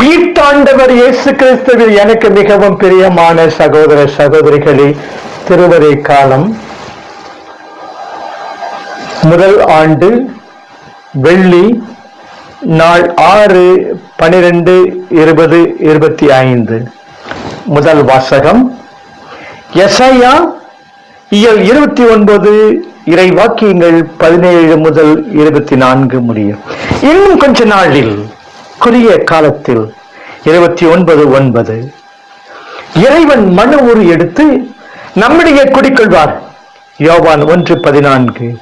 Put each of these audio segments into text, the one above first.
உயிர்த்தாண்டவர் இயேசு கிறிஸ்துவில் எனக்கு மிகவும் பிரியமான சகோதர சகோதரிகளே திருவரை காலம் முதல் ஆண்டு வெள்ளி நாள் ஆறு பனிரெண்டு இருபது இருபத்தி ஐந்து. முதல் வாசகம். எசையா இயல் இருபத்தி ஒன்பது இறை வாக்கியங்கள் பதினேழு முதல் இருபத்தி நான்கு முடியும். இன்னும் கொஞ்ச நாளில் குறுகிய காலத்தில் இருபத்தி ஒன்பது ஒன்பது. இறைவன் மனு உரு எடுத்து நம்மிடையே குடிக்கொள்வார். யோவான் ஒன்று பதினான்கு.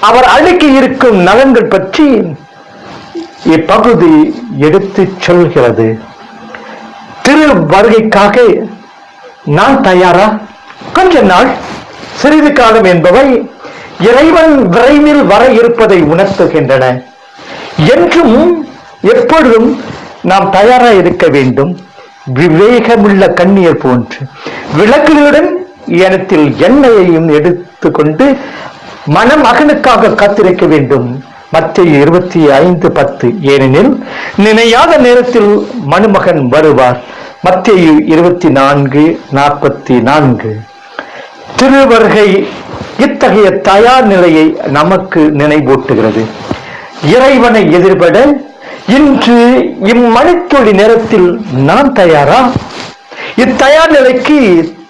அவர் அழுக்கி இருக்கும் நலன்கள் பற்றி இப்பகுதி எடுத்து சொல்கிறது. திரு வருகைக்காக நான் தயாரா? கொஞ்ச நாள். சிறிது காலம் என்பவை இறைவன் விரைவில் வர இருப்பதை உணர்த்துகின்றன. என்றும் எப்பொழுதும் நாம் தயாராக இருக்க வேண்டும். விவேகமுள்ள கண்ணீர் போன்று. விளக்குகளுடன் எனத்தில் எண்ணெயையும் எடுத்துக்கொண்டு மணமகனுக்காக காத்திருக்க வேண்டும். மத்திய இருபத்தி ஐந்து பத்து. ஏனெனில் நினையாத நேரத்தில் மணுமகன் வருவார். மத்திய இருபத்தி நான்கு நாற்பத்தி நான்கு. திருவருகை இத்தகைய தயார் நிலையை நமக்கு நினைவூட்டுகிறது. இறைவனை எதிர்பட இன்று இம்மணித்துளி நேரத்தில் நான் தயாரா? இத்தயார் நிலைக்கு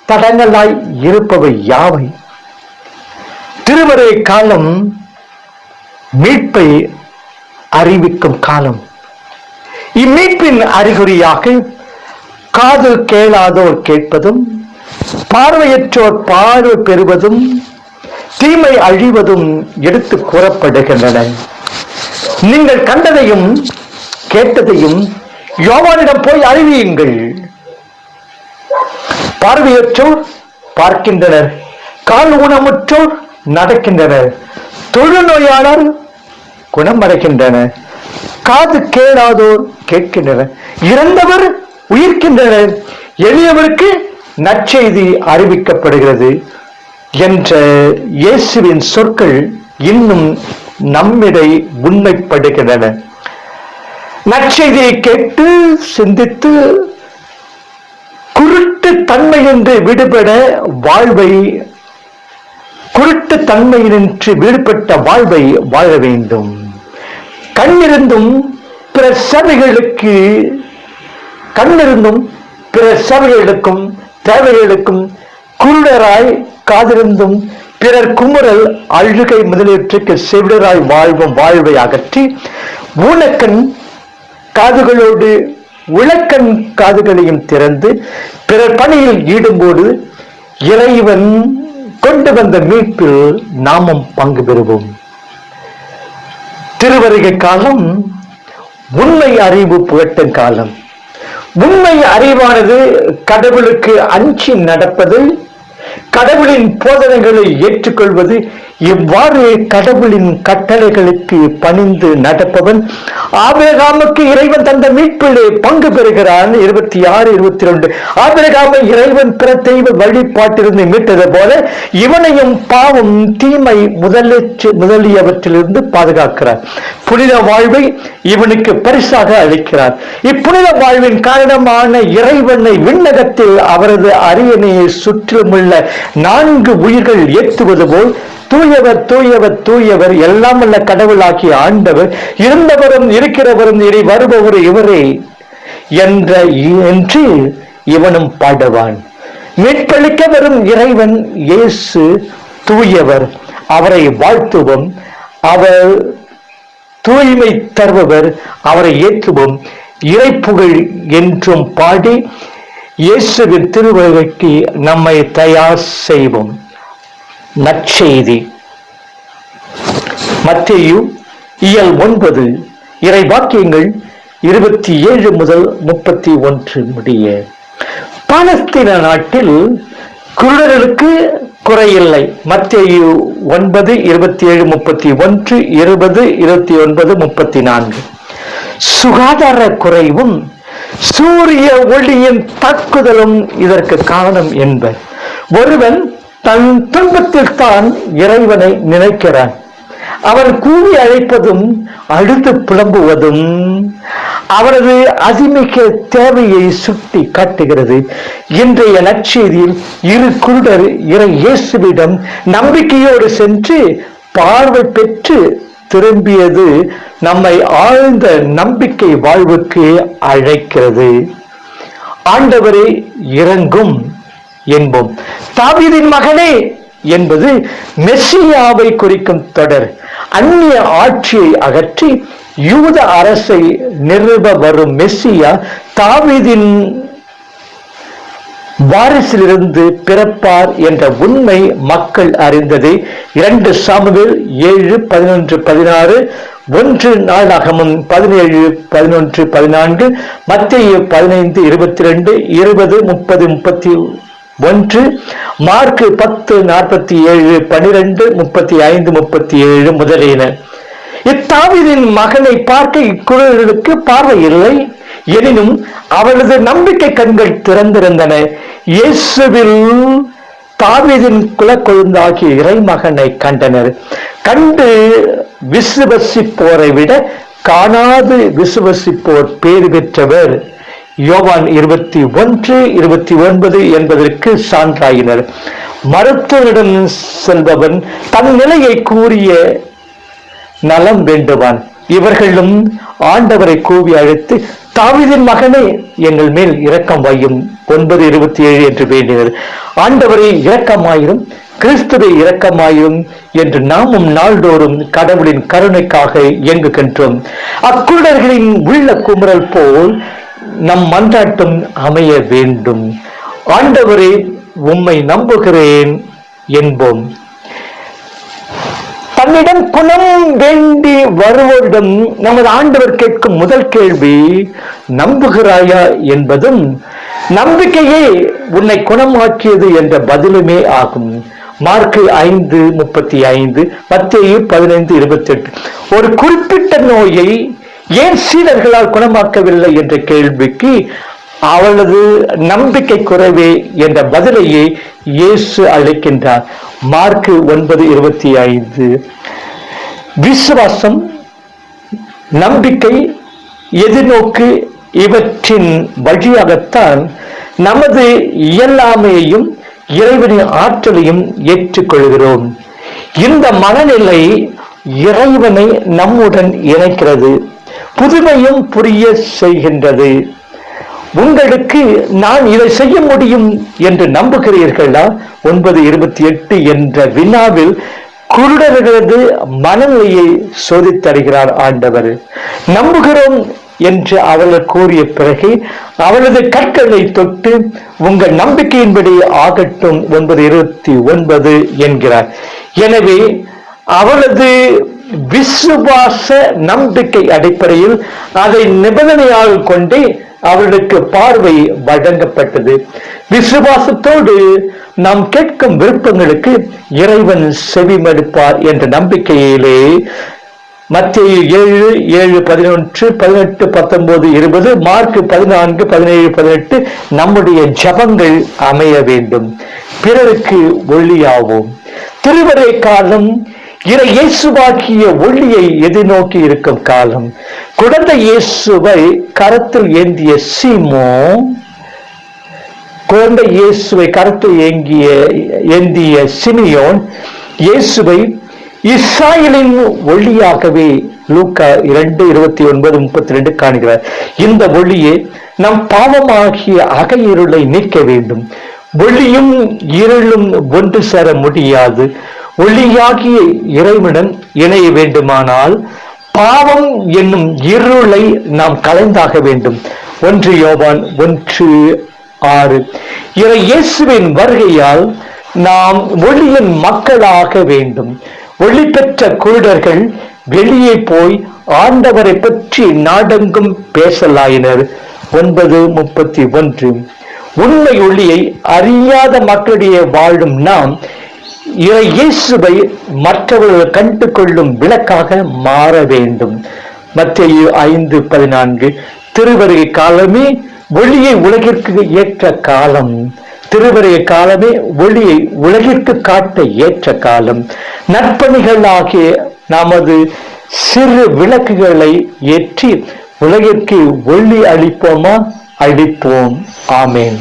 தடங்களாய் இருப்பவை யாவை? திருவரை காலம் மீட்பை அறிவிக்கும் காலம். இம்மீட்பின் அறிகுறியாக காது கேளாதோர் கேட்பதும் பார்வையற்றோர் பார்வை பெறுவதும் தீமை அழிவதும் எடுத்து கூறப்படுகின்றன. நீங்கள் கண்டதையும் கேட்டதையும் யோவானிடம் போய் அறிவியுங்கள். பார்வையற்றோர் பார்க்கின்றனர் கால் ஊனமுற்றோர் நடக்கின்றனர் தொழுநோயாளர் குணமடைகின்றனர் காது கேளாதோர் கேட்கின்றனர் இறந்தவர் உயிர்க்கின்றனர் எளியவருக்கு நற்செய்தி அறிவிக்கப்படுகிறது என்ற இயேசுவின் சொற்கள் இன்னும் நம்மிடை உண்மைப்படுகின்றன. நற்செய்தியை கேட்டு சிந்தித்து குருட்டு தன்மையின்றி விடுபட வாழ்வை குருட்டு தன்மையினின்று விடுபட்ட வாழ்வை வாழ வேண்டும். கண்ணிருந்தும் பிற சபைகளுக்கு கண்ணிருந்தும் பிற சபைகளுக்கும் தேவைகளுக்கும் குருடராய் காதிருந்தும் பிறர் குமுறல் அழுகை முதலியவற்றுக்கு செவிடராய் வாழ்வும் வாழ்வை அகற்றி ஊனக்கண் காதுகளோடு விளக்கன் காதுகளையும் திறந்து பிறர் பணியில் ஈடும்போது இறைவன் கொண்டு வந்த மீட்பில் நாமும் பங்கு பெறுவோம். திருவருகை காலம் உண்மை அறிவு புகட்டும் காலம். உண்மை அறிவானது கடவுளுக்கு அஞ்சி நடப்பது கடவுளின் போதனைகளை ஏற்றுக்கொள்வது இவ்வாறு கடவுளின் கட்டளைகளுக்கு பணிந்து நடப்பவன். ஆபிரகாமுக்கு இறைவன் தந்த மீட்பிலே பங்கு பெறுகிறான். இருபத்தி ஆறு இருபத்தி ரெண்டு. ஆபிரகாமை இறைவன் பிற தெய்வ வழிபாட்டிலிருந்து மீட்டது போல இவனையும் பாவம் தீமை முதலீச்சு முதலியவற்றிலிருந்து பாதுகாக்கிறார். புனித வாழ்வை இவனுக்கு பரிசாக அளிக்கிறார். இப்புனித வாழ்வின் காரணமான இறைவனை விண்ணகத்தில் அவரது அரியணையை சுற்றிலுமுள்ள நான்கு உயிர்கள் ஏற்றுவது போல் தூயவர் தூயவர் தூயவர் எல்லாம் உள்ள கடவுளாகிய ஆண்டவர் இருந்தவரும் இருக்கிறவரும் இனி வருபவர் இவரே என்ற என்று இவனும் பாடுவான். மீட்பளிக்க வரும் இறைவன் இயேசு தூயவர். அவரை வாழ்த்துவோம். அவர் தூய்மை தருபவர். அவரை ஏற்றுவோம். இறைப்புகழ் என்றும் பாடி இயேசுவின் திருவருகைக்கு நம்மை தயார் செய்வோம். நற்செய்தி. மத்தேயு இயல் ஒன்பது இறை வாக்கியங்கள் இருபத்தி ஏழு முதல் முப்பத்தி ஒன்று முடிய. பாலஸ்தீன நாட்டில் குருடர்களுக்கு குறையில்லை. மத்தேயு ஒன்பது இருபத்தி ஏழு முப்பத்தி ஒன்று இருபது இருபத்தி ஒன்பது முப்பத்தி நான்கு சுகாதார குறைவும் சூரிய ஒளியின் தாக்குதலும் இதற்கு காரணம் என்பர். ஒருவன் தன் துன்பத்தில் தான் இறைவனை நினைக்கிறான். அவன் கூவி அழைப்பதும் அழுது புலம்புவதும் அவரது அதிமிக தேவையை சுட்டி காட்டுகிறது. இன்றைய நற்செய்தியில் இரு குருடர் இறை இயேசுவிடம் நம்பிக்கையோடு சென்று பார்வை பெற்று திரும்பியது நம்மை ஆழ்ந்த நம்பிக்கை வாழ்வுக்கு அழைக்கிறது. ஆண்டவரே இறங்கும் என்போம். தாவீதின் மகனே என்பது மெஸ்ஸியாவை குறிக்கும் தொடர். அந்நிய ஆட்சியை அகற்றி யூத அரசை நிறுவ வரும் மெஸ்ஸியா தாவீதின் வாரிசிலிருந்து பிறப்பார் என்ற உண்மை மக்கள் அறிந்தது. இரண்டு சாமுவேல் ஏழு பதினொன்று பதினாறு ஒன்று நாளாகமும் பதினேழு பதினொன்று பதினான்கு மத்திய பதினைந்து இருபத்தி ரெண்டு இருபது முப்பது முப்பத்தி ஒன்று மார்க் பத்து நாற்பத்தி ஏழு பனிரெண்டு முப்பத்தி ஐந்து முப்பத்தி ஏழு முதலியன. இத்தாவிதின் மகனை பார்க்க இக்குழுவர்களுக்கு பார்வை இல்லை. எனினும் அவளது நம்பிக்கை கண்கள் திறந்திருந்தன. இயேசுவில் தாவீதின் குலக்கொழுந்தாகிய இறைமகனை கண்டனர். கண்டு விசுவசிப்போரை விட காணாது விசுவசிப்போர் பேறு பெற்றவர். யோவான் இருபத்தி ஒன்று இருபத்தி ஒன்பது என்பதற்கு சான்றாயினர். மருத்துவரிடம் செல்பவன் தன் நிலையை கூறிய நலம் வேண்டுவான். இவர்களும் ஆண்டவரை கூவி அழைத்து தாவிதின் மகனே எங்கள் மேல் இரக்கம் வையும். ஒன்பது இருபத்தி ஏழு என்று வேண்டினர். ஆண்டவரே இரக்கமாயிரும். கிறிஸ்துவை இரக்கமாயும் என்று நாமும் நாள்தோறும் கடவுளின் கருணைக்காக இயங்குகின்றோம். அக்குருடர்களின் உள்ள குமுறல் போல் நம் மன்றாட்டம் அமைய வேண்டும். ஆண்டவரே உம்மை நம்புகிறேன் என்போம். தன்னிடம் குணம் வேண்டி வருவோரிடம் நமது ஆண்டவர் கேட்கும் முதல் கேள்வி நம்புகிறாயா என்பதும் நம்பிக்கையே உன்னை குணமாக்கியது என்ற பதிலுமே ஆகும். மார்க்கு ஐந்து முப்பத்தி ஐந்து மத்திய பதினைந்து இருபத்தி எட்டு ஒரு குறிப்பிட்ட நோயை ஏன் சீடர்களால் குணமாக்கவில்லை என்ற கேள்விக்கு அவளது நம்பிக்கை குறைவே என்ற பதிலையே இயேசு அளிக்கின்றார் மார்க்கு ஒன்பது இருபத்தி ஐந்து. விசுவாசம் நம்பிக்கை எதிர்நோக்கு இவற்றின் வழியாகத்தான் நமது இயலாமையையும் இறைவனின் ஆற்றலையும் ஏற்றுக்கொள்கிறோம். இந்த மனநிலை இறைவனை நம்முடன் இணைக்கிறது. புதுமையும் புரிய செய்கின்றது. உங்களுக்கு நான் இதை செய்ய முடியும் என்று நம்புகிறீர்களா? ஒன்பது இருபத்தி எட்டு என்ற வினாவில் குருடர்களது மனநிலையை சோதித்தருகிறார் ஆண்டவர். நம்புகிறோம் என்று அவர்கள் கூறிய பிறகு அவளது கற்களை தொட்டு உங்கள் நம்பிக்கையின்படி ஆகட்டும் ஒன்பது இருபத்தி ஒன்பது என்கிறார். எனவே அவளது விசுவாச நம்பிக்கை அடிப்படையில் அதை நிபந்தனையாக கொண்டே அவர்களுக்கு பார்வை வழங்கப்பட்டது. விசுவாசத்தோடு நாம் கேட்கும் விருப்பங்களுக்கு இறைவன் செவிமடுப்பார் என்ற நம்பிக்கையிலே மத்திய ஏழு ஏழு பதினொன்று பதினெட்டு பத்தொன்பது இருபது மார்க் பதினான்கு பதினேழு பதினெட்டு நம்முடைய ஜபங்கள் அமைய வேண்டும். பிறருக்கு ஒளியாவோம். திருவரை காலம் இறை இயேசுவாக்கிய ஒளியை எதிர்நோக்கி இருக்கும் காலம். குழந்தை இயேசுவை கரத்தில் ஏந்திய சீமோ குழந்தை இயேசுவை கரத்தில் ஏங்கிய ஏந்திய சிமியோன் இயேசுவை இஸ்ராயலின் ஒளியாகவே லூக்கா இரண்டு இருபத்தி ஒன்பது முப்பத்தி ரெண்டு காணுகிறார். இந்த ஒளியே நம் பாவமாகிய அகையிருளை நீக்க வேண்டும். ஒளியும் இருளும் ஒன்று சேர முடியாது. ஒளியாகிய இறைவனுடன் இணைய வேண்டுமானால் பாவம் என்னும் இருளை நாம் கலைந்தாக வேண்டும். ஒன்று யோவான் ஒன்று ஆறு. இறை இயேசுவின் வருகையால் நாம் ஒளியின் மக்களாக வேண்டும். ஒளி பெற்ற குருடர்கள் வெளியே போய் ஆண்டவரை பற்றி நாடெங்கும் பேசலாயினர். ஒன்பது முப்பத்தி ஒன்று. உண்மை ஒளியை அறியாத மக்களிடையே வாழும் நாம் இயேசுவை மற்றவர்கள் கண்டு கொள்ளும் விளக்காக மாற வேண்டும். மத்திய ஐந்து பதினான்கு திருவருகை காலமே ஒளியை உலகிற்கு ஏற்ற காலம். திருவரைய காலமே ஒளியை உலகிற்கு காட்ட ஏற்ற காலம். நற்பணிகள் ஆகிய நமது சிறு விளக்குகளை ஏற்றி உலகிற்கு ஒளி அளிப்போமா? அளிப்போம். ஆமேன்.